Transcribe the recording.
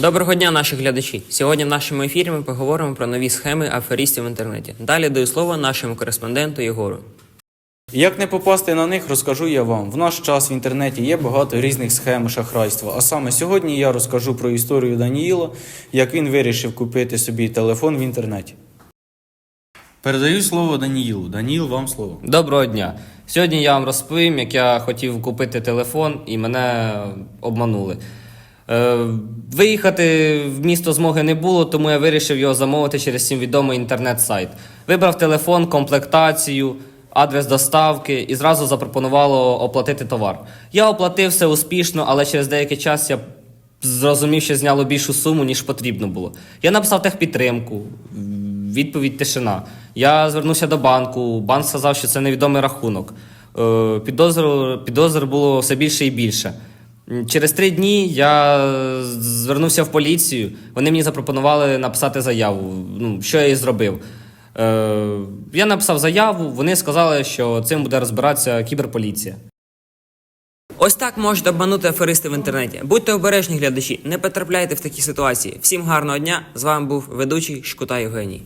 Доброго дня, наші глядачі. Сьогодні в нашому ефірі ми поговоримо про нові схеми аферистів в інтернеті. Далі даю слово нашому кореспонденту Єгору. Як не попасти на них, розкажу я вам. В наш час в інтернеті є багато різних схем шахрайства. А саме сьогодні я розкажу про історію Даніїла, як він вирішив купити собі телефон в інтернеті. Передаю слово Даніїлу. Даніїл, вам слово. Доброго дня. Сьогодні я вам розповім, як я хотів купити телефон і мене обманули. Е, виїхати в місто змоги не було, тому я вирішив його замовити через всім відомий інтернет-сайт. Вибрав телефон, комплектацію, адрес доставки і зразу запропонувало оплатити товар. Я оплатив все успішно, але через деякий час я зрозумів, що зняло більшу суму, ніж потрібно було. Я написав техпідтримку, відповідь тишина. Я звернувся до банку. Банк сказав, що це невідомий рахунок. Е, Підозру, підозр було все більше і більше. Через три дні я звернувся в поліцію. Вони мені запропонували написати заяву. Ну, що я і зробив. Е, я написав заяву, вони сказали, що цим буде розбиратися кіберполіція. Ось так можуть обманути аферисти в інтернеті. Будьте обережні, глядачі, не потрапляйте в такі ситуації. Всім гарного дня! З вами був ведучий Шкута Євгеній.